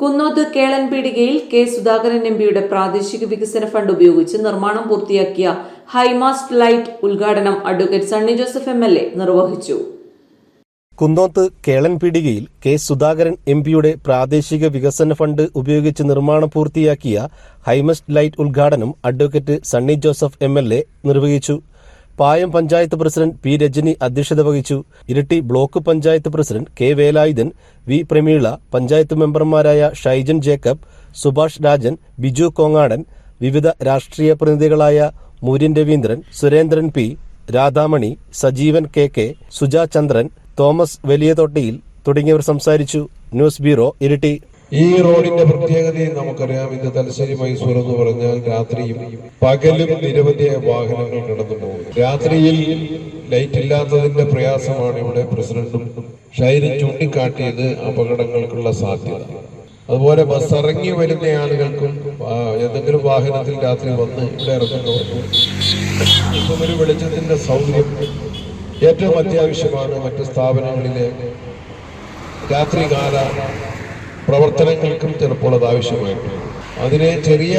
കുന്നോത്ത് കേളൻ പീടികയിൽ K Sudhakaran M പിയുടെ പ്രാദേശിക വികസന ഫണ്ട് ഉപയോഗിച്ച് നിർമ്മാണം പൂർത്തിയാക്കിയ ഹൈമാസ്റ്റ് ലൈറ്റ് ഉദ്ഘാടനം advocate Sunny Joseph M L A നിർവഹിച്ചു. കുന്നോത്ത് കേളൻ പീടികയിൽ കെ സുധാകരൻ എം പിയുടെ പ്രാദേശിക വികസന ഫണ്ട് ഉപയോഗിച്ച് നിർമ്മാണം പൂർത്തിയാക്കിയ ഹൈമസ്റ്റ് ലൈറ്റ് ഉദ്ഘാടനം advocate Sunny Joseph M L A നിർവഹിച്ചു. പായം പഞ്ചായത്ത് പ്രസിഡന്റ് പി രജനി അധ്യക്ഷത വഹിച്ചു. Iritty block panchayat president K Velayudhan V Prameela panchayat മെമ്പർമാരായ ഷൈജൻ ജേക്കബ് സുഭാഷ് രാജൻ ബിജു കോങ്ങാടൻ വിവിധ രാഷ്ട്രീയ പ്രതിനിധികളായ Mooryan Raveendran Surendran P Radhamani Sajeevan K K Suja Chandran Thomas Valiyathottiyil തുടങ്ങിയവർ സംസാരിച്ചു. News bureau Iritty. ഈ റോഡിന്റെ പ്രത്യേകതയും നമുക്കറിയാം. ഇത് തലശ്ശേരി മൈസൂർ എന്ന് പറഞ്ഞാൽ രാത്രിയും പകലും നിരവധി വാഹനങ്ങൾ കടന്നു പോകും രാത്രിയിൽ ലൈറ്റ് ഇല്ലാത്തതിന്റെ പ്രയാസമാണ് ഇവിടെ പ്രസിഡന്റും ഷൈരി ചൂണ്ടിക്കാട്ടിയത് അപകടങ്ങൾക്കുള്ള സാധ്യത. അതുപോലെ ബസ് ഇറങ്ങി വരുന്ന ആളുകൾക്കും ഏതെങ്കിലും വാഹനത്തിൽ രാത്രി വന്ന് ഇവിടെ ഇറങ്ങുന്നവർക്കും ഒരു വെളിച്ചത്തിന്റെ സൗകര്യം ഏറ്റവും അത്യാവശ്യമാണ് മറ്റ് സ്ഥാപനങ്ങളിലെ രാത്രികാല പ്രവർത്തനങ്ങൾക്കും ചിലപ്പോൾ അത് ആവശ്യമായിട്ടുണ്ട് അതിന് ചെറിയ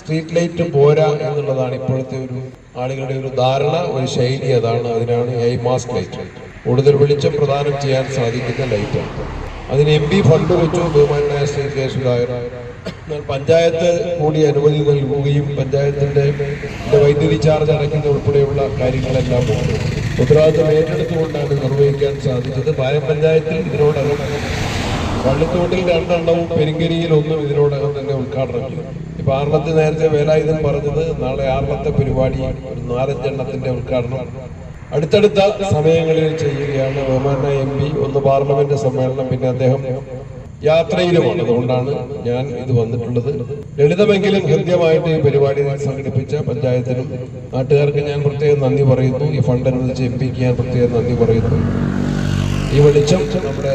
സ്ട്രീറ്റ് ലൈറ്റ് പോരാ എന്നുള്ളതാണ് ഇപ്പോഴത്തെ ഒരു ആളുകളുടെ ഒരു ധാരണ ഒരു ശൈലി അതാണ്. അതിനാണ് ഐ മാസ്ക് ലൈറ്റ്. കൂടുതൽ വെളിച്ചം പ്രദാനം ചെയ്യാൻ സാധിക്കുന്ന ലൈറ്റാണ് അതിന് എം പി ഫണ്ട് വെച്ചു. ബഹുമാനായ ശ്രീ കെ എന്നാൽ പഞ്ചായത്ത് കൂടി അനുമതി നൽകുകയും പഞ്ചായത്തിന്റെ വൈദ്യുതി ചാർജ് അടയ്ക്കുന്ന ഉൾപ്പെടെയുള്ള കാര്യങ്ങളെല്ലാം. ഉത്തരവാദിത്തം ഏറ്റെടുത്തുകൊണ്ടാണ് നിർവഹിക്കാൻ സാധിച്ചത്. പായം പഞ്ചായത്തിൽ ഇതിനോടകം വള്ളിത്തോട്ടിൽ രണ്ടെണ്ണവും പെരിങ്കരിയിൽ ഒന്നും ഇതിനോടകം തന്നെ ഉദ്ഘാടനം ചെയ്തു. ഇപ്പൊ ആറളത്ത് നേരത്തെ വേലായുധൻ പറഞ്ഞത് നാളെ ആറളത്തെ പരിപാടി ഒരു നാലഞ്ചെണ്ണത്തിന്റെ ഉദ്ഘാടനം. അടുത്തടുത്ത സമയങ്ങളിൽ ചെയ്യുകയാണ് ബഹുമാന എം പി. ഒന്ന് പാർലമെന്റ് സമ്മേളനം പിന്നെ അദ്ദേഹം യാത്രയിലുമാണ്. അതുകൊണ്ടാണ് ഞാൻ ഇത് വന്നിട്ടുള്ളത്. ലളിതമെങ്കിലും ഹൃദ്യമായിട്ട് ഈ പരിപാടി സംഘടിപ്പിച്ച പഞ്ചായത്തിനും നാട്ടുകാർക്ക് ഞാൻ പ്രത്യേകം നന്ദി പറയുന്നു. ഈ ഫണ്ട് അനുവദിച്ച എം പിക്ക് ഞാൻ പ്രത്യേകം നന്ദി പറയുന്നു. ഈ വെളിച്ചം നമ്മുടെ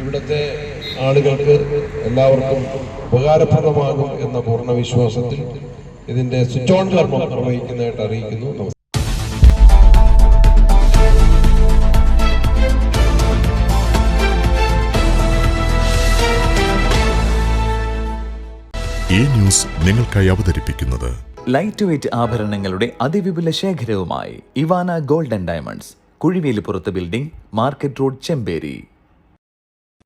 ഇവിടുത്തെ ആളുകൾക്ക് എല്ലാവർക്കും ഉപകാരപ്രദമാകും എന്ന പൂർണ വിശ്വാസത്തിൽ ഇതിന്റെ സ്വിച്ച് ഓൺ കർമ്മം നിർവഹിക്കുന്നതായിട്ട് അറിയിക്കുന്നു. നമസ്കാരം ഈ ന്യൂസ് നിങ്ങൾക്കായി അവതരിപ്പിക്കുന്നത് ലൈറ്റ് വെയ്റ്റ് ആഭരണങ്ങളുടെ അതിവിപുല ശേഖരവുമായി Ivana golden diamonds Kuzhivelippurath building market road Chemperi.